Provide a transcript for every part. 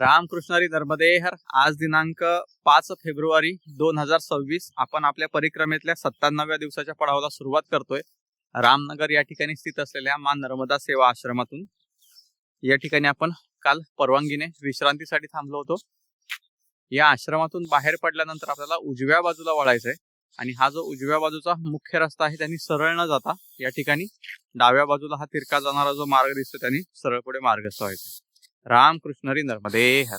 रामकृष्णारी धर्मदेहर. आज दिनांक पाच फेब्रुवारी दोन हजार सव्वीस. आपण आपल्या परिक्रमेतल्या सत्त्याण्णव्या दिवसाच्या पडावाला सुरुवात करतोय. रामनगर या ठिकाणी स्थित असलेल्या मा नर्मदा सेवा आश्रमातून. या ठिकाणी आपण काल परवानगीने विश्रांतीसाठी थांबलो होतो. या आश्रमातून बाहेर पडल्यानंतर आपल्याला उजव्या बाजूला वळायचंय. आणि हा जो उजव्या बाजूचा मुख्य रस्ता आहे त्यांनी सरळ न जाता या ठिकाणी डाव्या बाजूला हा तिरका जाणारा जो मार्ग दिसतो त्यांनी सरळ पुढे मार्गस्थ व्हायचा रामकृष्णरी नर्मदे हर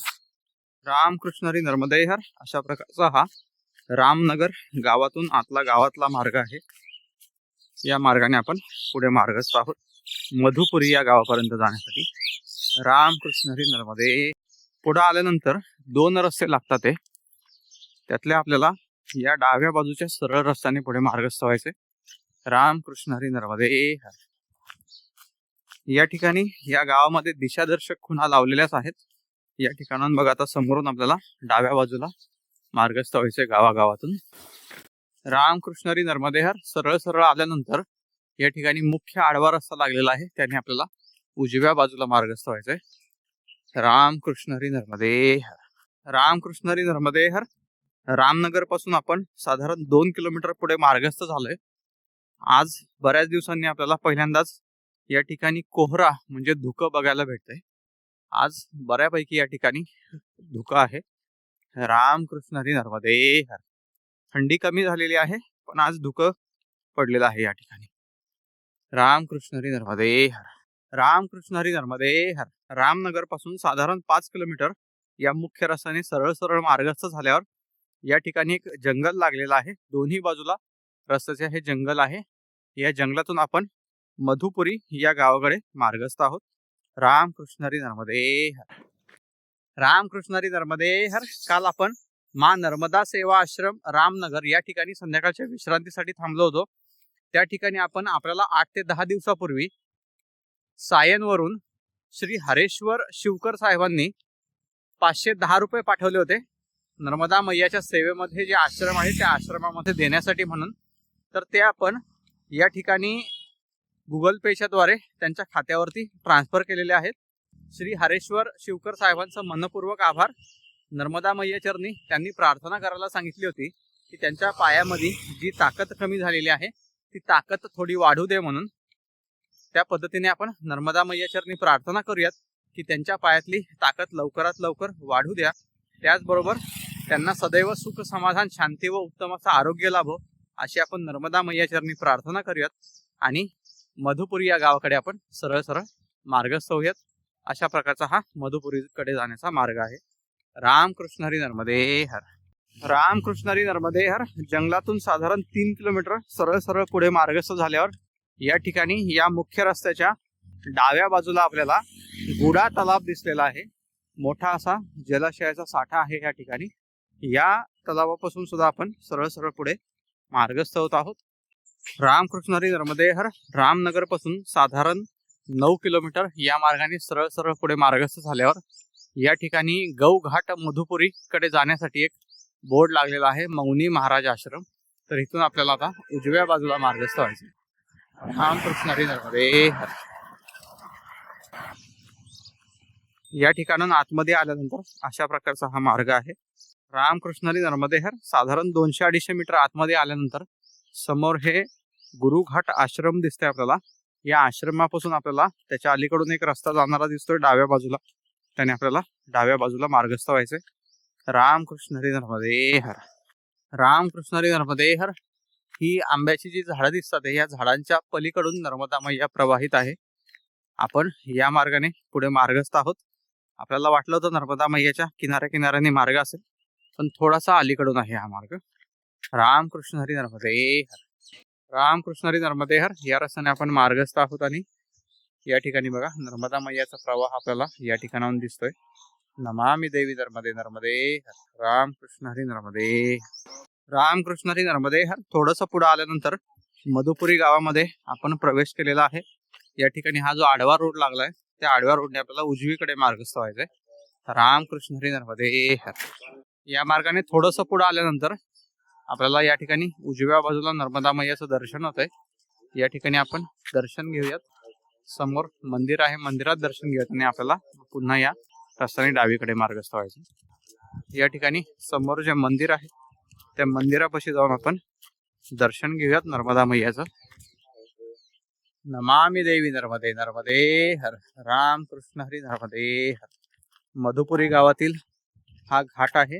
रामकृष्णरी नर्मदे हर अशा प्रकारचा हा रामनगर गावातून आतला गावातला मार्ग आहे. या मार्गाने आपण पुढे मार्गस्थ आहोत. मधुपुरी या गावापर्यंत जाण्यासाठी. रामकृष्णरी नर्मदे. पुढे आल्यानंतर दोन रस्ते लागतात ते त्यातले आपल्याला या डाव्या बाजूच्या सरळ रस्त्याने पुढे मार्गस्थ व्हायचे रामकृष्णरी नर्मदे हर या ठिकाणी या गावामध्ये दिशादर्शक खुणा लावलेल्याच आहेत. या ठिकाणाहून बघा आता समोरून आपल्याला डाव्या बाजूला मार्गस्थ व्हायचे गावागावातून. रामकृष्णरी नर्मदेहर सरळ सरळ आल्यानंतर या ठिकाणी मुख्य आडवा रस्ता लागलेला आहे. त्याने आपल्याला उजव्या बाजूला मार्गस्थ व्हायचंय. रामकृष्णरी नर्मदेहर. रामकृष्णरी नर्मदेहर रामनगरपासून आपण साधारण दोन किलोमीटर पुढे मार्गस्थ झालोय. आज बऱ्याच दिवसांनी आपल्याला पहिल्यांदाच या ठिकाणी कोहरा म्हणजे धुकं बघायला भेटतंय. आज बऱ्यापैकी या ठिकाणी धुकं आहे. रामकृष्ण हरी नर्मदे हर थंडी कमी झालेली आहे पण आज धुकं पडलेलं आहे या ठिकाणी. रामकृष्ण हरी नर्मदे हर रामकृष्ण हरी नर्मदे हर रामनगरपासून साधारण पाच किलोमीटर या मुख्य रस्त्याने सरळ सरळ मार्गस्थ झाल्यावर या ठिकाणी एक जंगल लागलेलं आहे. दोन्ही बाजूला रस्त्याचे हे जंगल आहे. या जंगलातून आपण मधुपुरी या गावाकडे मार्गस्थ आहोत. रामकृष्णरी नर्मदे हर. रामकृष्णरी नर्मदे हर. काल आपण मा नर्मदा सेवा आश्रम रामनगर या ठिकाणी संध्याकाळच्या विश्रांतीसाठी थांबलो होतो. त्या ठिकाणी आपण आपल्याला आठ ते दहा दिवसापूर्वी सायनवरून श्री हरेश्वर शिवकर साहेबांनी पाचशे दहा रुपये पाठवले होते. नर्मदा मैयाच्या सेवेमध्ये जे आश्रम आहे त्या आश्रमामध्ये देण्यासाठी म्हणून. तर ते आपण या ठिकाणी गुगल पेच्या द्वारे त्यांच्या खात्यावरती ट्रान्सफर केलेले आहेत. श्री हरेश्वर शिवकर साहेबांचं मनपूर्वक आभार. नर्मदा मैया त्यांनी प्रार्थना करायला सांगितली होती की त्यांच्या पायामध्ये जी ताकद कमी झालेली आहे ती ताकद थोडी वाढू दे म्हणून. त्या पद्धतीने आपण नर्मदा मैया चरणी प्रार्थना करूयात की त्यांच्या पायातली ताकद लवकरात लवकर वाढू द्या. त्याचबरोबर त्यांना सदैव सुख समाधान शांती व उत्तम असं आरोग्य लाभो अशी आपण नर्मदा मैया चरणी प्रार्थना करूयात. आणि मधुपुरी या गावाकडे आपण सरळ सरळ मार्गस्थ होऊयात. अशा प्रकारचा हा मधुपुरीकडे जाण्याचा मार्ग आहे. रामकृष्ण हरी नर्मदे हर. रामकृष्ण हरी नर्मदे हर. जंगलातून साधारण तीन किलोमीटर सरळ सरळ पुढे मार्गस्थ झाल्यावर या ठिकाणी या मुख्य रस्त्याच्या डाव्या बाजूला आपल्याला गुडा तलाव दिसलेला आहे. मोठा असा जलाशयाचा साठा आहे या ठिकाणी. या तलावापासून सुद्धा आपण सरळ सरळ पुढे मार्गस्थ होत आहोत. रामकृष्णरी नर्मदे हर रामनगरपासून साधारण नऊ किलोमीटर या मार्गाने सरळ सरळ पुढे मार्गस्थ झाल्यावर या ठिकाणी गौघाट मधुपुरी कडे जाण्यासाठी एक बोर्ड लागलेला आहे मौनी महाराज आश्रम. तर इथून आपल्याला आता उजव्या बाजूला मार्गस्थ व्हायचे रामकृष्णरी नर्मदे हर. या ठिकाणून आतमध्ये आल्यानंतर अशा प्रकारचा हा मार्ग आहे. रामकृष्ण हरी नर्मदे हर साधारण दोनशे अडीचशे मीटर आतमध्ये आल्यानंतर समोर हे गुरुघाट आश्रम दिसतंय आपल्याला. या आश्रमापासून आपल्याला त्याच्या अलीकडून एक रस्ता जाणारा दिसतोय डाव्या बाजूला. त्याने आपल्याला डाव्या बाजूला मार्गस्थ व्हायचंय. रामकृष्ण हरी नर्मदे हर. रामकृष्ण हरी नर्मदे हर. ही आंब्याची जी झाडं दिसतात या झाडांच्या पलीकडून नर्मदा मैया प्रवाहित आहे. आपण या मार्गाने पुढे मार्गस्थ आहोत. आपल्याला वाटलं होतं नर्मदा मैयाच्या किनाऱ्या किनाऱ्याने मार्ग असेल पण थोडासा अलीकडून आहे हा मार्ग. रामकृष्ण हरी नर्मदे हर रामकृष्ण हरी नर्मदे हर. या रस्त्याने आपण मार्गस्थ आहोत आणि या ठिकाणी बघा नर्मदा मैयाचा प्रवाह आपल्याला या ठिकाणाहून दिसतोय. नमामि देवी नर्मदे नर्मदे हर. रामकृष्ण हरी नर्मदे रामकृष्ण हरी नर्मदे हर. थोडस पुढे आल्यानंतर मधुपुरी गावामध्ये आपण प्रवेश केलेला आहे. या ठिकाणी हा जो आडवा रोड लागलाय त्या आडव्या रोडने आपल्याला उजवीकडे मार्गस्थ व्हायचंय. रामकृष्ण हरी नर्मदे हर. या मार्गाने थोडस पुढे आल्यानंतर आपल्याला या ठिकाणी उजव्या बाजूला नर्मदा मैयाचं दर्शन होत आहे या ठिकाणी आपण दर्शन घेऊयात. समोर मंदिर आहे मंदिरात दर्शन घेऊयात आणि आपल्याला पुन्हा या रस्त्याने डावीकडे मार्गस्थ व्हायचं या ठिकाणी समोर जे मंदिर आहे त्या मंदिरापाशी जाऊन आपण दर्शन घेऊयात नर्मदा मैयाचं. नमामि देवी नर्मदे नर्मदे हर राम कृष्ण हरी नर्मदे हर. मधुपुरी गावातील हा घाट आहे.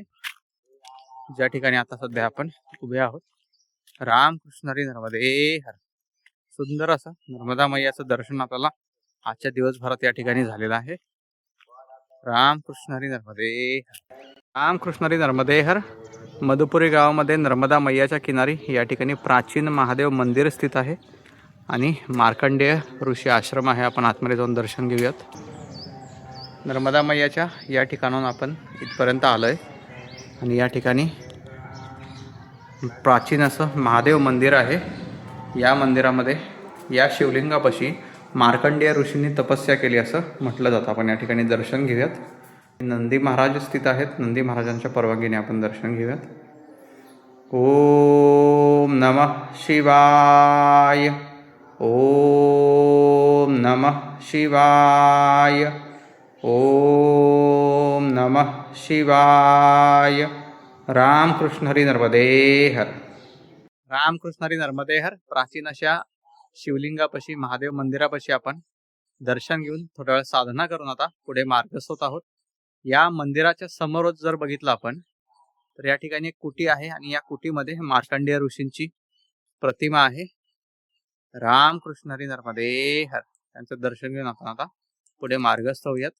ज्या ठिकाणी आता सध्या आपण उभे आहोत रामकृष्णरी नर्मदे. हर. सुंदर असं नर्मदा मैयाचं दर्शन आपल्याला आजच्या दिवसभरात या ठिकाणी झालेलं आहे. रामकृष्णरी नर्मदे रामकृष्णरी हरी. नर्मदे हर. मधुपुरी गावामध्ये नर्मदा मैयाच्या किनारी या ठिकाणी प्राचीन महादेव मंदिर स्थित आहे आणि मार्कंडेय ऋषी आश्रम आहे. आपण आतमध्ये जाऊन दर्शन घेऊयात. नर्मदा मैयाच्या या ठिकाणाहून आपण इथपर्यंत आलो आहे आणि या ठिकाणी प्राचीन असं महादेव मंदिर आहे. या मंदिरामध्ये या शिवलिंगापाशी मार्कंडेय ऋषींनी तपस्या केली असं म्हटलं जातं. आपण या ठिकाणी दर्शन घेऊयात. नंदी महाराज स्थित आहेत. नंदी महाराजांच्या परवानगीने आपण दर्शन घेऊयात. ओम नमः शिवाय. ओम नमः शिवाय. ओम नमः शिवाय. रामकृष्ण हरी नर्मदे हर रामकृष्ण हरी नर्मदे हर प्राचीन अशा शिवलिंगापाशी महादेव मंदिरापाशी आपण दर्शन घेऊन थोड्या वेळ साधना करून आता पुढे मार्गस्थ होत आहोत. या मंदिराच्या समोरच जर बघितलं आपण तर या ठिकाणी एक कुटी आहे आणि या कुटीमध्ये मार्कंडेय ऋषींची प्रतिमा आहे. रामकृष्ण हरी नर्मदे हर त्यांचं दर्शन घेऊन आपण आता पुढे मार्गस्थ होऊयात.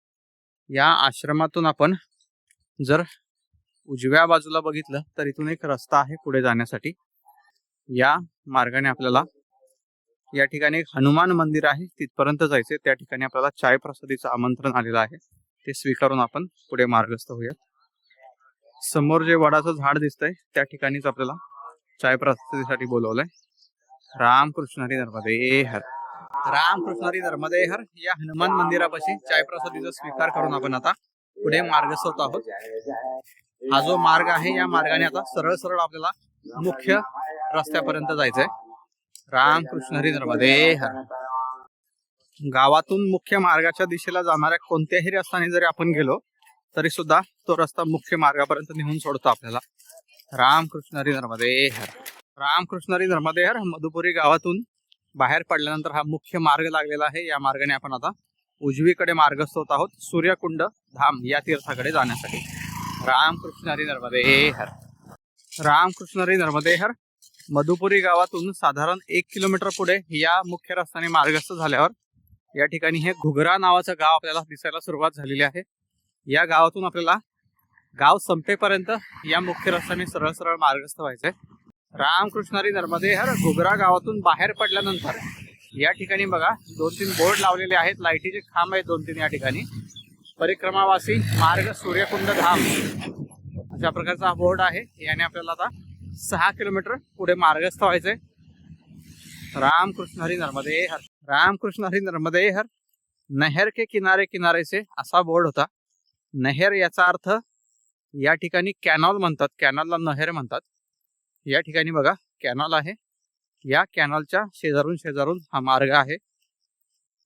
या आश्रमातून आपण जर उजव्या बाजूला बघितलं तर इथून एक रस्ता आहे पुढे जाण्यासाठी. या मार्गाने आपल्याला या ठिकाणी एक हनुमान मंदिर आहे. तिथपर्यंत जायचे त्या ठिकाणी आपल्याला चाय प्रसादीचं आमंत्रण आलेलं आहे. ते स्वीकारून आपण पुढे मार्गस्थ होऊयात. समोर जे वडाचं झाड दिसतंय त्या ठिकाणीच आपल्याला चाय प्रसादीसाठी बोलवलंय. रामकृष्ण हरी नर्मदे हर. रामकृष्ण हरी नर्मदे हर या हनुमान मंदिरापाशी चाय प्रसादीचा स्वीकार करून आपण आता पुढे मार्गस्थ होत आहोत. हा जो मार्ग आहे या मार्गाने आता सरळ सरळ आपल्याला मुख्य रस्त्यापर्यंत जायचंय. राम कृष्ण हरी नर्मदे हर गावातून मुख्य मार्गाच्या दिशेला जाणाऱ्या कोणत्याही रस्त्याने जरी आपण गेलो तरी सुद्धा तो रस्ता मुख्य मार्गापर्यंत नेऊन सोडतो आपल्याला. रामकृष्ण हरी नर्मदे हर रामकृष्ण हरी नर्मदे हर मधुपुरी गावातून बाहेर पडल्यानंतर हा मुख्य मार्ग लागलेला आहे. या मार्गाने आपण आता उजवीकडे मार्गस्थ होत आहोत सूर्यकुंड धाम या तीर्थाकडे जाण्यासाठी. रामकृष्ण हरी नर्मदे हर. रामकृष्ण हरी नर्मदे हर. मधुपुरी गावातून साधारण एक किलोमीटर पुढे या मुख्य रस्त्याने मार्गस्थ झाल्यावर या ठिकाणी हे घुगरा नावाचं गाव आपल्याला दिसायला सुरुवात झालेली आहे. या गावातून आपल्याला गाव संपेपर्यंत या मुख्य रस्त्याने सरळ सरळ मार्गस्थ व्हायचंय. रामकृष्णारी नर्मदे हर. घुगरा गावातून बाहेर पडल्यानंतर या ठिकाणी बघा दोन तीन बोर्ड लावलेले आहेत. लाईटीचे खांब आहेत दोन तीन या ठिकाणी. परिक्रमावासी मार्ग सूर्यकुंड धाम अशा प्रकारचा हा बोर्ड आहे. याने आपल्याला आता सहा किलोमीटर पुढे मार्गस्थ व्हायचंय. रामकृष्ण हरी नर्मदे हर. रामकृष्ण हरी नर्मदे हर. नहर के किनारे किनारे से असा बोर्ड होता. नहर याचा अर्थ या ठिकाणी कॅनॉल म्हणतात. कॅनॉलला नहर म्हणतात. या ठिकाणी बघा कॅनॉल आहे. या कॅनलच्या शेजारून शेजारून हा मार्ग आहे.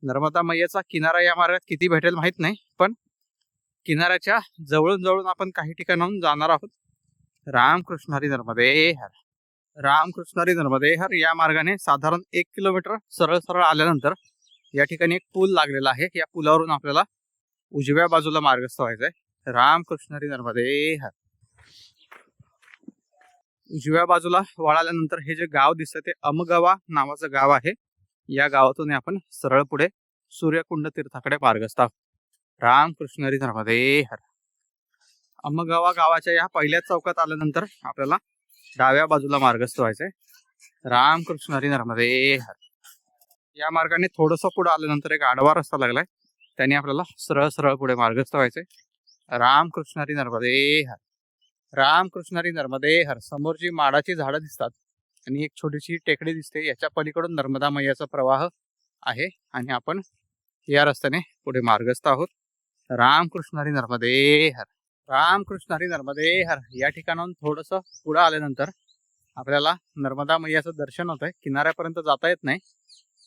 नर्मदा मैयाचा किनारा या मार्गात किती भेटेल माहीत नाही पण किनाऱ्याच्या जवळून जवळून आपण काही ठिकाणाहून जाणार आहोत. रामकृष्ण हरी नर्मदे हर. रामकृष्ण हरी नर्मदे हर या मार्गाने साधारण एक किलोमीटर सरळ सरळ आल्यानंतर या ठिकाणी एक पूल लागलेला आहे. या पुलावरून आपल्याला उजव्या बाजूला मार्गस्थ व्हायचंय. रामकृष्ण हरी नर्मदे हर. उजव्या बाजूला वळाल्यानंतर हे जे गाव दिसतं ते अमगवा नावाचं गाव आहे. या गावातून आपण सरळ पुढे सूर्यकुंड तीर्थाकडे मार्गस्थ आहोत. रामकृष्ण नर्मदे हर. अमगवा गावाच्या या पहिल्या चौकात आल्यानंतर आपल्याला डाव्या बाजूला मार्गस्थ व्हायचंय. रामकृष्ण हरी नर्मदे हर. या मार्गाने थोडस पुढे आल्यानंतर एक आडवा रस्ता लागलाय. त्याने आपल्याला सरळ सरळ पुढे मार्गस्थ व्हायचंय. रामकृष्ण हरी नर्मदे हर. रामकृष्ण हरी नर्मदे हर समोर जी माडाची झाडं दिसतात. आणि एक छोटीशी टेकडी दिसते. याच्या पलीकडून नर्मदा मैयाचा प्रवाह आहे आणि आपण या रस्त्याने पुढे मार्गस्थ आहोत. रामकृष्ण हरी नर्मदे हर. रामकृष्णारी नर्मदे हर. या ठिकाणाहून थोडस पुढे आल्यानंतर आपल्याला नर्मदा मैयाचं दर्शन होत आहे किनाऱ्यापर्यंत जाता येत नाही.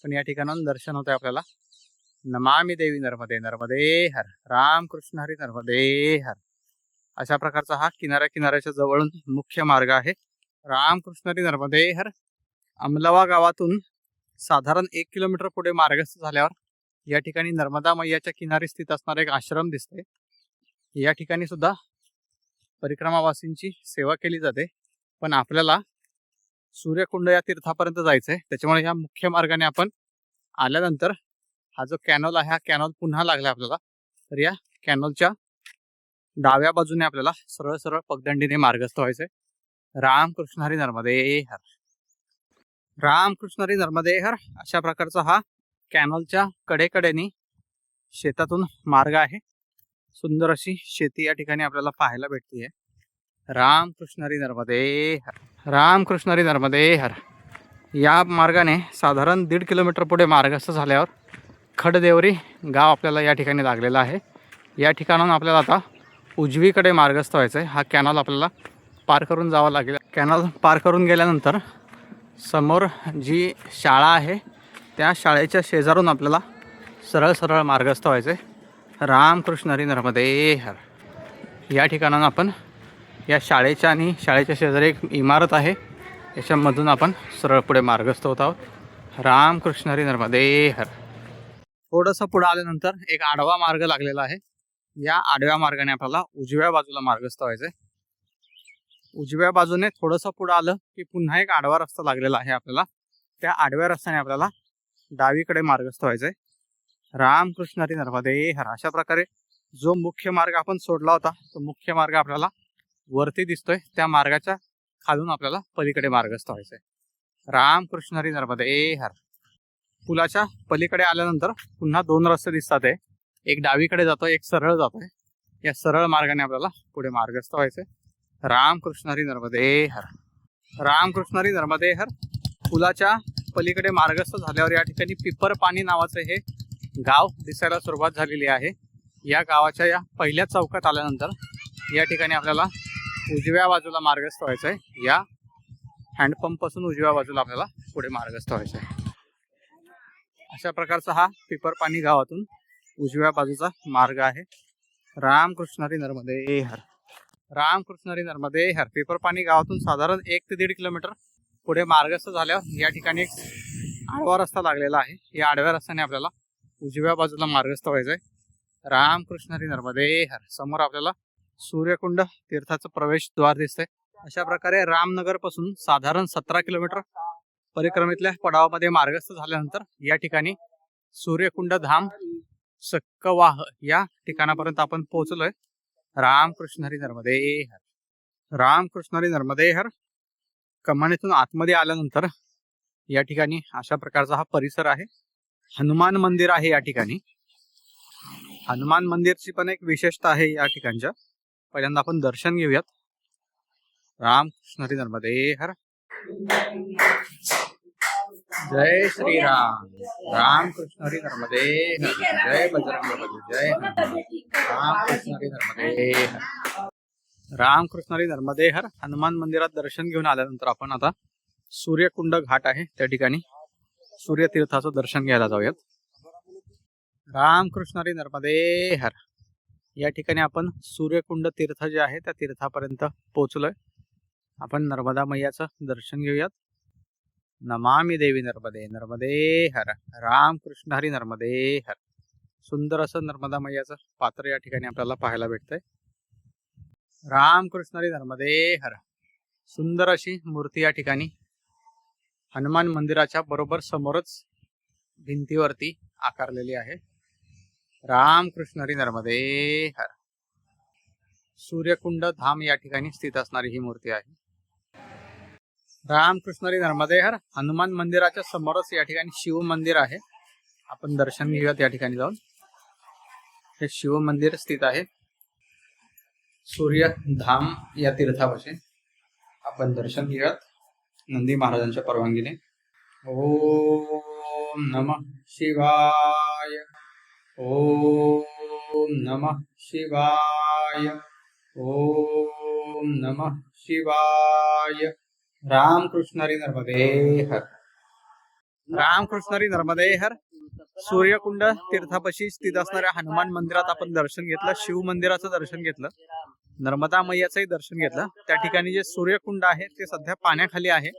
पण या ठिकाणाहून दर्शन होत आहे आपल्याला. नमामी देवी नर्मदे नर्मदे हर. रामकृष्ण हरी नर्मदे हर. अशा प्रकारचा हा किनाऱ्या किनाऱ्याच्या जवळून मुख्य मार्ग आहे. रामकृष्णरी नर्मदेहर नर्मदे हर अमलवा गावातून साधारण एक किलोमीटर पुढे मार्गस्थ झाल्यावर या ठिकाणी नर्मदा मैयाच्या किनारी स्थित असणारा एक आश्रम दिसते या ठिकाणी सुद्धा परिक्रमावासींची सेवा केली जाते. पण आपल्याला सूर्यकुंड या तीर्थापर्यंत जायचं आहे त्याच्यामुळे या मुख्य मार्गाने आपण आल्यानंतर हा जो कॅनॉल आहे हा कॅनॉल पुन्हा लागला आपल्याला. तर या कॅनॉलच्या डाव्या बाजूने आपल्याला सरळ सरळ पगदंडीने मार्गस्थ व्हायचंय. रामकृष्ण हरी नर्मदे हर. रामकृष्ण हरी नर्मदे हर. अशा प्रकारचा हा कॅनॉलच्या कडेकडेने शेतातून मार्ग आहे. सुंदर अशी शेती या ठिकाणी आपल्याला पाहायला भेटते रामकृष्ण हरी नर्मदे हर. रामकृष्ण हरी नर्मदे हर. या मार्गाने साधारण दीड किलोमीटर पुढे मार्गस्थ झाल्यावर खडदेवरी गाव आपल्याला या ठिकाणी लागलेलं आहे. या ठिकाणाहून आपल्याला आता उजवीकडे मार्गस्थ व्हायचं आहे हा कॅनॉल आपल्याला पार करून जावा लागेल. कॅनॉल पार करून गेल्यानंतर समोर जी शाळा आहे त्या शाळेच्या शेजारून आपल्याला सरळ सरळ मार्गस्थ व्हायचं आहे रामकृष्ण हरी नर्मदे हर. या ठिकाणानं आपण या शाळेच्या आणि शाळेच्या शेजारी एक इमारत आहे. याच्यामधून आपण सरळ पुढे मार्गस्थ होत आहोत. रामकृष्ण हरी नर्मदे हर. थोडंसं पुढं आल्यानंतर एक आडवा मार्ग लागलेला आहे. या आडव्या मार्गाने आपल्याला उजव्या बाजूला मार्गस्थ व्हायचंय. उजव्या बाजूने थोडंसं पुढं आलं की पुन्हा एक आडवा रस्ता लागलेला आहे आपल्याला. त्या आडव्या रस्त्याने आपल्याला डावीकडे मार्गस्थ व्हायचंय. रामकृष्ण हरी नर्मदे हर अशा प्रकारे जो मुख्य मार्ग आपण सोडला होता तो मुख्य मार्ग आपल्याला वरती दिसतोय. त्या मार्गाच्या खालून आपल्याला पलीकडे मार्गस्थ व्हायचंय. रामकृष्ण हरी नर्मदे हर. पुलाच्या पलीकडे आल्यानंतर पुन्हा दोन रस्ते दिसतात आहे एक डावीकडे जातो एक सरळ जातोय. या सरळ मार्गाने आपल्याला पुढे मार्गस्थ व्हायचंय. रामकृष्णरी नर्मदे हर. रामकृष्णरी नर्मदे हर. पुलाच्या पलीकडे मार्गस्थ झाल्यावर या ठिकाणी पिपर पाणी नावाचं हे गाव दिसायला सुरुवात झालेली आहे. या गावाच्या या पहिल्या चौकात आल्यानंतर या ठिकाणी आपल्याला उजव्या बाजूला मार्गस्थ व्हायचं आहे या हँडपंपपासून उजव्या बाजूला आपल्याला पुढे मार्गस्थ व्हायचं आहे अशा प्रकारचा हा पिपर पाणी गावातून उजव्या बाजूचा मार्ग आहे. रामकृष्णरी नर्मदे हर. रामकृष्णरी नर्मदे हर. पेपरपाणी गावातून साधारण एक ते दीड किलोमीटर पुढे मार्गस्थ झाल्यावर या ठिकाणी एक आडवा रस्ता लागलेला आहे. या आडव्या रस्त्याने आपल्याला उजव्या बाजूला मार्गस्थ व्हायचं आहे रामकृष्ण नर्मदे हर. समोर आपल्याला सूर्यकुंड तीर्थाचं प्रवेशद्वार दिसतंय. अशा प्रकारे रामनगरपासून साधारण सतरा किलोमीटर परिक्रमेतल्या पडावामध्ये मार्गस्थ झाल्यानंतर या ठिकाणी सूर्यकुंड धाम सक्कवाह या ठिकाणापर्यंत आपण पोहोचलोय. रामकृष्ण हरी नर्मदे हर. रामकृष्ण हरी नर्मदे हर. कमानीतून आतमध्ये आल्यानंतर या ठिकाणी अशा प्रकारचा हा परिसर आहे. हनुमान मंदिर आहे या ठिकाणी. हनुमान मंदिरची पण एक विशेषता आहे या ठिकाणच्या. पहिल्यांदा आपण दर्शन घेऊयात. रामकृष्ण हरी नर्मदे हर. जय श्रीराम. रामकृष्ण हरी नर्मदे जय बजरंग बली. जय. रामकृष्ण हरी नर्मदे रामकृष्ण हरी नर्मदे हर. हनुमान मंदिरात दर्शन घेऊन आल्यानंतर आपण आता सूर्यकुंड घाट आहे त्या ठिकाणी. सूर्यतीर्थाचं दर्शन घ्यायला जाऊयात. रामकृष्ण हरी नर्मदे हर. या ठिकाणी आपण सूर्यकुंड तीर्थ जे आहे त्या तीर्थापर्यंत पोहोचलोय. आपण नर्मदा मैयाचं दर्शन घेऊयात. नमामी देवी नर्मदे नर्मदे हर. रामकृष्ण हरी नर्मदे हर. सुंदर असं नर्मदा मैयाचं पात्र या ठिकाणी आपल्याला पाहायला भेटतंय. रामकृष्ण हरी नर्मदे हर. सुंदर अशी मूर्ती या ठिकाणी हनुमान मंदिराच्या बरोबर समोरच भिंतीवरती आकारलेली आहे. रामकृष्ण हरी नर्मदे हर. सूर्यकुंड धाम या ठिकाणी स्थित असणारी ही मूर्ती आहे. रामकृष्ण हरी हनुमान मंदिराच्या समोरच या ठिकाणी शिव मंदिर आहे. आपण दर्शन घेऊयात या ठिकाणी जाऊन. हे शिव मंदिर स्थित आहे. सूर्य धाम या तीर्थापाशी. आपण दर्शन घेऊयात. नंदी महाराजांच्या परवानगीने. ओम नम शिवाय. ओम नम शिवाय. ओम नम शिवाय. रामकृष्णरी नर्मदे हर नर्मदे हर सूर्यकुंड तीर्थापशी स्थित असणाऱ्या हनुमान मंदिरात आपण दर्शन घेतलं शिव मंदिराचं दर्शन घेतलं नर्मदा मैयाचंही दर्शन घेतलं. त्या ठिकाणी जे सूर्यकुंड आहे ते सध्या पाण्याखाली आहे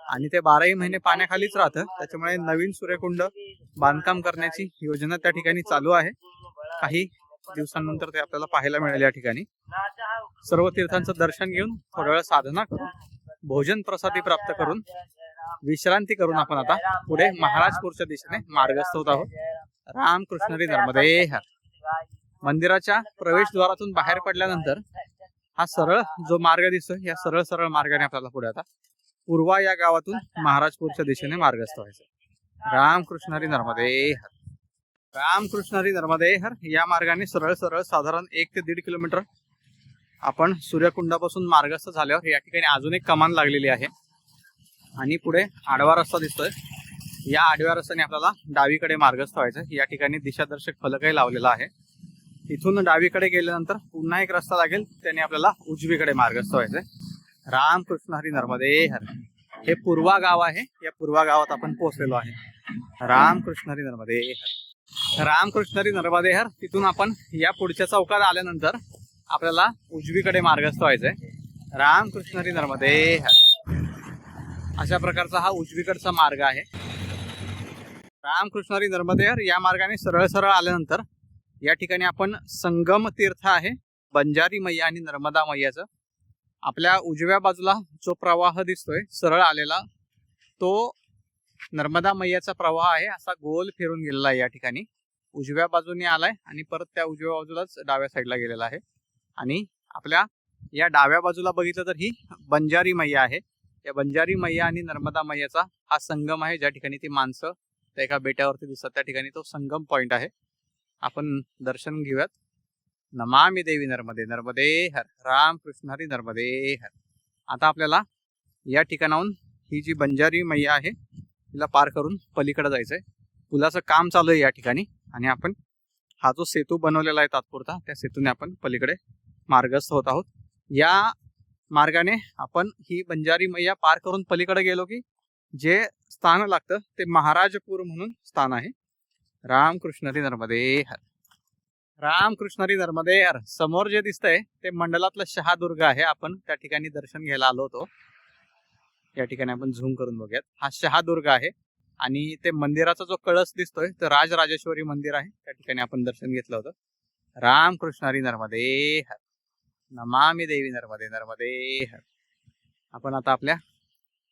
आणि ते बाराही महिने पाण्याखालीच राहतं. त्याच्यामुळे नवीन सूर्यकुंड बांधकाम करण्याची योजना त्या ठिकाणी चालू आहे. काही दिवसांनंतर ते आपल्याला पाहायला मिळेल या ठिकाणी. सर्व तीर्थांचं दर्शन घेऊन थोड्या वेळ साधना करून भोजन प्रसादी प्राप्त करून विश्रांती करून आपण आता पुढे महाराजपूरच्या दिशेने मार्गस्थ होत आहोत. रामकृष्णरी नर्मदे हर मंदिराच्या प्रवेशद्वारातून बाहेर पडल्यानंतर हा सरळ जो मार्ग दिसतोय या सरळ सरळ मार्गाने आपल्याला पुढे आता पूर्वा या गावातून महाराजपूरच्या दिशेने मार्गस्थ व्हायचं. रामकृष्णरी नर्मदे हर रामकृष्णरी नर्मदे हर या मार्गाने सरळ सरळ साधारण एक ते दीड किलोमीटर आपण सूर्यकुंडापासून मार्गस्थ झाल्यावर या ठिकाणी अजून एक कमान लागलेली आहे. आणि पुढे आडवा रस्ता दिसतोय. या आडव्या रस्त्याने आपल्याला डावीकडे मार्गस्थ व्हायचं या ठिकाणी दिशादर्शक फलकही लावलेला आहे. इथून डावीकडे गेल्यानंतर पुन्हा एक रस्ता लागेल. त्याने आपल्याला उजवीकडे मार्गस्थ व्हायचंय. रामकृष्ण हरी नर्मदे हर. हे पूर्वा गाव आहे. या पूर्वा गावात आपण पोहोचलेलो आहे. रामकृष्ण हरी नर्मदे हर. रामकृष्ण हरी नर्मदे हर. तिथून आपण या पुढच्या चौकात आल्यानंतर आपल्याला उजवीकडे मार्गस्थ व्हायचंय रामकृष्ण हरी नर्मदे. अशा प्रकारचा हा उजवीकडचा मार्ग आहे. रामकृष्ण हरी नर्मदे हर या मार्गाने सरळ सरळ आल्यानंतर या ठिकाणी आपण संगम तीर्थ आहे. बंजारी मैया आणि नर्मदा मैयाचं. आपल्या उजव्या बाजूला जो प्रवाह दिसतोय सरळ आलेला तो नर्मदा मैयाचा प्रवाह आहे. असा गोल फिरून गेलेला आहे या ठिकाणी. उजव्या बाजूने आलाय आणि परत त्या उजव्या बाजूलाच डाव्या साईडला गेलेला आहे. आणि आपल्या या डाव्या बाजूला बघितलं तर ही बंजारी मैया आहे. या बंजारी मैया आणि नर्मदा मैयाचा हा संगम आहे. ज्या ठिकाणी ती माणसं त्या एका बेटावरती दिसतात त्या ठिकाणी तो संगम पॉइंट आहे. आपण दर्शन घेऊयात. नमामि देवी नर्मदे नर्मदे हर. राम कृष्ण हरी नर्मदे हर. आता आपल्याला या ठिकाणाहून ही जी बंजारी मैया आहे तिला पार करून पलीकडे आहे पुलाचं काम चालू आहे या ठिकाणी आणि आपण हा जो सेतू बनवलेला आहे तात्पुरता त्या सेतूने आपण पलीकडे मार्गस्थ होत आहोत. या मार्गाने आपण ही बंजारी मैया पार करून पलीकडे गेलो की जे स्थान लागतं ते महाराजपूर म्हणून स्थान आहे. रामकृष्णरी नर्मदे हर. रामकृष्णरी नर्मदे हर. समोर जे दिसतंय ते मंडलातलं शहादुर्ग आहे. आपण त्या ठिकाणी दर्शन घ्यायला आलो होतो. या ठिकाणी आपण झूम करून बघूयात. हा शहादुर्ग आहे आणि ते मंदिराचा जो कळस दिसतोय तो राजराजेश्वरी मंदिर आहे. त्या ठिकाणी आपण दर्शन घेतलं होतं. रामकृष्णरी नर्मदे हर. नमामि देवी नर्मदे नर्मदे हर. आपण आता आपल्या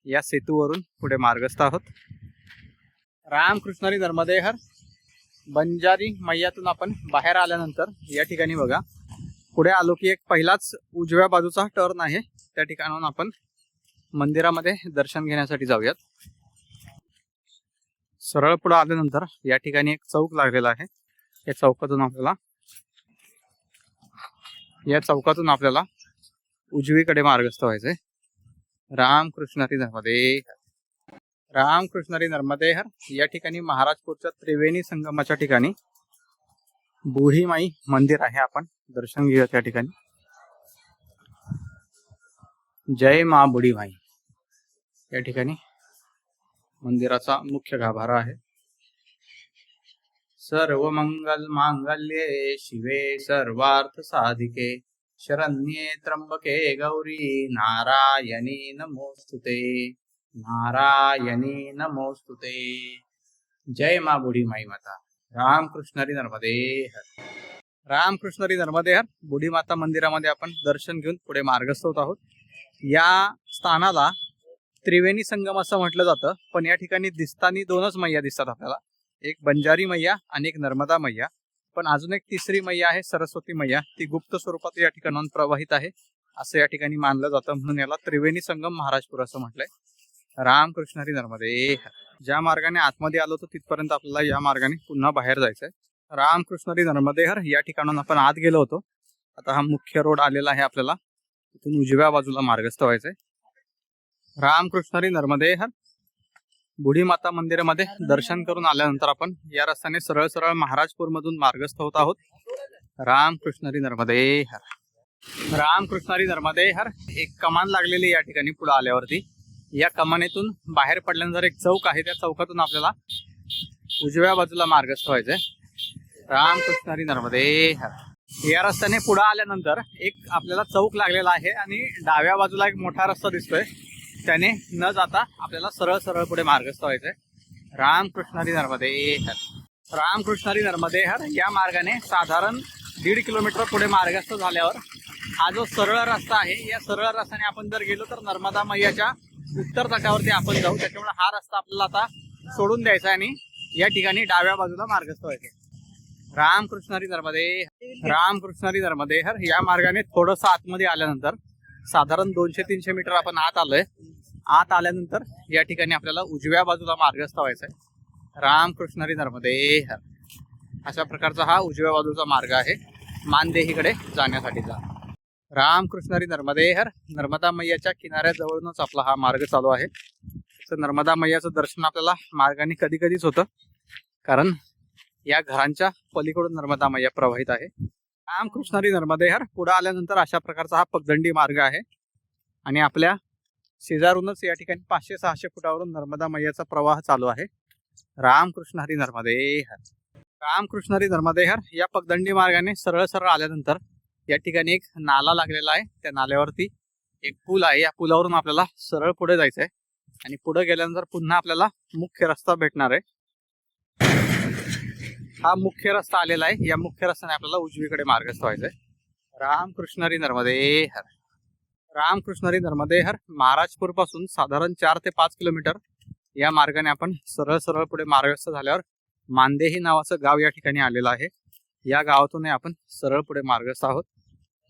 या सेतूवरून पुढे मार्गस्थ आहोत. रामकृष्णरी नर्मदे हर. बंजारी मैयातून आपण बाहेर आल्यानंतर या ठिकाणी बघा. पुढे आलो की एक पहिलाच उजव्या बाजूचा टर्न आहे. त्या ठिकाणाहून आपण मंदिरामध्ये दर्शन घेण्यासाठी जाऊयात. सरळ पुढे आल्यानंतर या ठिकाणी एक चौक लागलेला आहे. या चौकातून आपल्याला या चौकातून आपल्याला उजवीकडे मार्गस्थ व्हायचंय. रामकृष्णरी नर्मदे. रामकृष्णरी नर्मदे हर. या ठिकाणी महाराजपूरच्या त्रिवेणी संगमाच्या ठिकाणी बुढीमाई मंदिर आहे आपण. दर्शन घेऊया त्या ठिकाणी. जय मा बुढीमाई. या ठिकाणी मंदिराचा मुख्य गाभारा आहे. सर्व मंगल मांगल्ये शिवे सर्वार्थ साधिके शरण्ये त्र्यंबके गौरी नारायणी नमोस्तुते नारायणी नमोस्तुते जय मा बुढी माई माता। रामकृष्णरी नर्मदे हर। रामकृष्णरी नर्मदे हर। बुढी माता मंदिरामध्ये आपण दर्शन घेऊन पुढे मार्गस्थ होत आहोत। या स्थानाला त्रिवेणी संगम असं म्हटलं जातं पण या ठिकाणी दिसतानी दोनच मैया दिसतात आपल्याला. एक बंजारी मैया आणि एक नर्मदा मैया. पण अजून एक तिसरी मैया आहे सरस्वती मैया. ती गुप्त स्वरूपात या ठिकाणाहून प्रवाहित आहे. असं या ठिकाणी मानलं जातं म्हणून याला त्रिवेणी संगम महाराजपूर असं म्हटलंय. रामकृष्ण हरी नर्मदे ज्या मार्गाने आतमध्ये आलो होतो तिथपर्यंत आपल्याला या मार्गाने पुन्हा बाहेर जायचंय. रामकृष्ण हरी नर्मदे या ठिकाणाहून आपण आत गेलो होतो. आता हा मुख्य रोड आलेला आहे आपल्याला. तिथून उजव्या बाजूला मार्गस्थ व्हायचंय. रामकृष्ण हरी नर्मदेहर बुढी माता मंदिरामध्ये दर्शन करून आल्यानंतर आपण या रस्त्याने सरळ सरळ महाराजपूर मधून मार्गस्थ होत आहोत. रामकृष्ण हरी नर्मदे हर. रामकृष्ण हरी नर्मदे हर. एक कमान लागलेली या ठिकाणी पुढे आल्यावरती. या कमानीतून बाहेर पडल्यानंतर एक चौक आहे त्या चौकातून आपल्याला उजव्या बाजूला मार्गस्थ व्हायचंय. रामकृष्ण हरी नर्मदे हर. या रस्त्याने पुढे आल्यानंतर एक आपल्याला चौक लागलेला आहे आणि डाव्या बाजूला एक मोठा रस्ता दिसतोय. त्याने न जाता आपल्याला सरळ सरळ पुढे मार्गस्थ व्हायचंय. रामकृष्णारी नर्मदे. हर रामकृष्णारी नर्मदे हर या मार्गाने साधारण दीड किलोमीटर पुढे मार्गस्थ झाल्यावर हा जो सरळ रस्ता आहे या सरळ रस्त्याने आपण जर गेलो तर नर्मदा मैयाच्या उत्तर तटावरती आपण जाऊ. त्याच्यामुळे हा रस्ता आपल्याला आता सोडून द्यायचा आहे आणि या ठिकाणी डाव्या बाजूला मार्गस्थ व्हायचे रामकृष्णारी नर्मदे. रामकृष्णारी नर्मदे हर या मार्गाने थोडस आतमध्ये आल्यानंतर साधारण दोनशे तीनशे मीटर आपण आत आलोय. आत आल्यानंतर या ठिकाणी आपल्याला उजव्या बाजूला मार्गस्थ व्हायचा आहे रामकृष्ण हरी नर्मदे हर. अशा प्रकारचा हा उजव्या बाजूचा मार्ग आहे. मानदेहीकडे जाण्यासाठीचा रामकृष्ण हरी नर्मदे हर. नर्मदा मैयाच्या किनाऱ्याजवळूनच आपला हा मार्ग चालू आहे. तर नर्मदा मैयाचं दर्शन आपल्याला मार्गाने कधी कधीच होतं. कारण या घरांच्या पलीकडून नर्मदा मैया प्रवाहित आहे. रामकृष्ण हरी नर्मदे हर. पुढे आल्यानंतर अशा प्रकारचा हा पगदंडी मार्ग आहे. आणि आपल्या शेजारूनच या ठिकाणी पाचशे सहाशे फुटावरून नर्मदा मैयाचा प्रवाह चालू आहे. रामकृष्ण हरी नर्मदे हर. रामकृष्ण हरी नर्मदे हर या पगदंडी मार्गाने सरळ सरळ आल्यानंतर या ठिकाणी एक नाला लागलेला आहे. त्या नाल्यावरती एक पूल आहे. या पुलावरून आपल्याला सरळ पुढे जायचं आहे. आणि पुढे गेल्यानंतर पुन्हा आपल्याला मुख्य रस्ता भेटणार आहे. हा मुख्य रस्ता आलेला आहे. या मुख्य रस्त्याने आपल्याला उजवीकडे मार्गस्थ व्हायचंय रामकृष्ण हरी नर्मदे रामकृष्णरी धर्मदेहर नर्मदे हर महाराजपूरपासून साधारण चार ते पाच किलोमीटर या मार्गाने आपण सरळ सरळ पुढे मार्गस्थ झाल्यावर मांदेही नावाचं गाव या ठिकाणी आलेलं आहे. या गावातून आपण सरळ पुढे मार्गस्थ आहोत.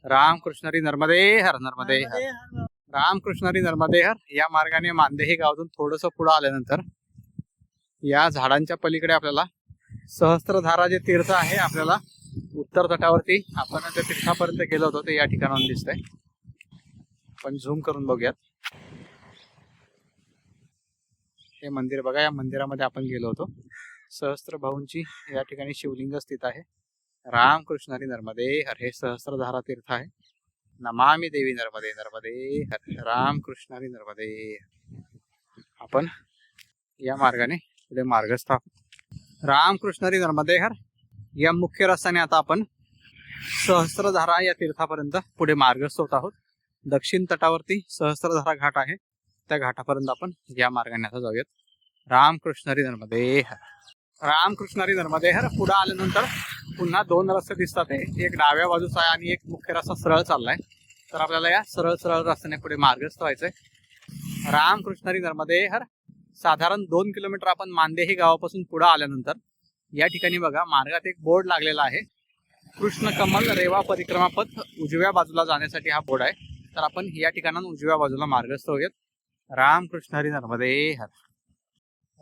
रामकृष्णरी नर्मदेहर नर्मदे हर नर्मदेहर नर्मदे हर या मार्गाने मांदेही गावातून थोडस पुढे आल्यानंतर या झाडांच्या पलीकडे आपल्याला सहस्त्रधारा जे तीर्थ आहे आपल्याला उत्तर तटावरती आपण त्या तीर्थापर्यंत गेलो होतो ते या ठिकाणाहून दिसतंय. आपण झूम करून बघूयात. हे मंदिर बघा या मंदिरामध्ये आपण गेलो होतो. सहस्त्र भाऊंची या ठिकाणी शिवलिंग स्थित आहे. रामकृष्ण हरी नर्मदे हर हे सहस्त्रधारा तीर्थ आहे. नमामी देवी नर्मदे नर्मदे हर रामकृष्ण हरी नर्मदे. आपण या मार्गाने पुढे मार्गस्थ आहोत. रामकृष्ण हरी नर्मदे हर. या मुख्य रस्त्याने आता आपण सहस्त्रधारा या तीर्थापर्यंत पुढे मार्गस्थ होत आहोत. दक्षिण तटावरती सहस्त्रधारा घाट आहे. त्या घाटापर्यंत आपण या मार्गाने आता जाऊयात. रामकृष्णरी नर्मदे हर नर्मदे हर पुढे आल्यानंतर पुन्हा दोन रस्ते दिसतात. एक डाव्या बाजूचा आहे आणि एक मुख्य रस्ता सरळ चाललाय. तर आपल्याला या सरळ सरळ रस्त्याने पुढे मार्गस्थ व्हायचंय. रामकृष्णरी नर्मदे हर साधारण दोन किलोमीटर आपण मांदेही गावापासून पुढे आल्यानंतर या ठिकाणी बघा मार्गात एक बोर्ड लागलेला आहे. कृष्ण कमल रेवा परिक्रमा पथ उजव्या बाजूला जाण्यासाठी हा बोर्ड आहे. तर आपण या ठिकाणाहून उजव्या बाजूला मार्गस्थ होऊयात. रामकृष्णारी नर्मदे हर.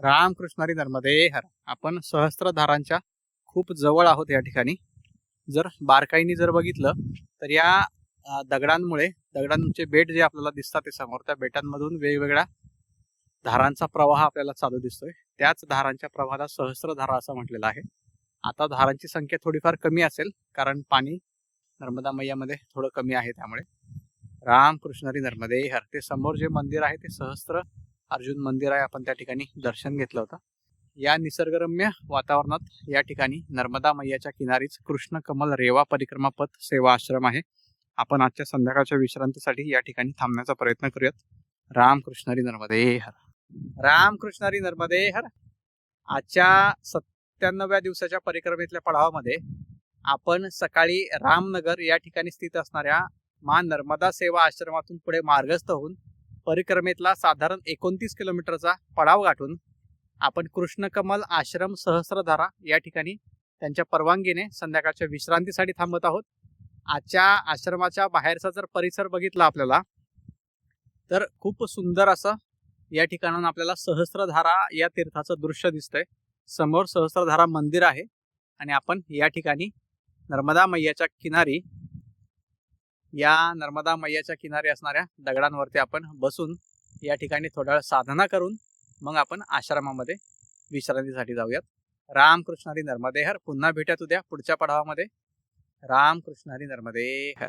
रामकृष्णारी नर्मदे हर. आपण सहस्त्रधारांच्या खूप जवळ आहोत या ठिकाणी. जर बारकाईने जर बघितलं तर या दगडांमुळे दगडांचे बेट जे आपल्याला दिसतात ते समोर त्या बेटांमधून वेगवेगळ्या धारांचा प्रवाह आपल्याला चालू दिसतोय. त्याच धारांच्या प्रवाहाला सहस्त्रधारा असं म्हटलेलं आहे. आता धारांची संख्या थोडीफार कमी असेल कारण पाणी नर्मदा मैयामध्ये थोडं कमी आहे त्यामुळे. रामकृष्णरी नर्मदे हर ते समोर जे मंदिर आहे ते सहस्त्र अर्जुन मंदिर आहे. आपण त्या ठिकाणी दर्शन घेतलं होतं. या निसर्गरम्य वातावरणात या ठिकाणी नर्मदा मैयाच्या किनारीच कृष्ण कमल रेवा परिक्रमा पथ सेवा आश्रम आहे. आपण आजच्या संध्याकाळच्या विश्रांतीसाठी या ठिकाणी थांबण्याचा प्रयत्न करूयात. रामकृष्णरी नर्मदे हर. रामकृष्णरी नर्मदे हर. आजच्या सत्त्याण्णव्या दिवसाच्या परिक्रमेतल्या पडावामध्ये आपण सकाळी रामनगर या ठिकाणी स्थित असणाऱ्या मा नर्मदा सेवा आश्रमातून पुढे मार्गस्थ होऊन परिक्रमेतला साधारण एकोणतीस किलोमीटरचा पडाव गाठून आपण कृष्णकमल आश्रम सहस्रधारा या ठिकाणी त्यांच्या परवानगीने संध्याकाळच्या विश्रांतीसाठी थांबत आहोत. आजच्या आश्रमाच्या बाहेरचा जर परिसर बघितला आपल्याला तर खूप सुंदर असं या ठिकाणाहून आपल्याला सहस्रधारा या तीर्थाचं दृश्य दिसतंय. समोर सहस्रधारा मंदिर आहे आणि आपण या ठिकाणी नर्मदा मैयाच्या किनारी या नर्मदा मैयाच्या किनारी असणाऱ्या दगडांवरती आपण बसून या ठिकाणी थोडा वेळ साधना करून मग आपण आश्रमामध्ये विश्रांतीसाठी जाऊयात. रामकृष्ण हरी नर्मदे हर. पुन्हा भेटत उद्या पुढच्या पडावामध्ये. रामकृष्ण हरी नर्मदे हर.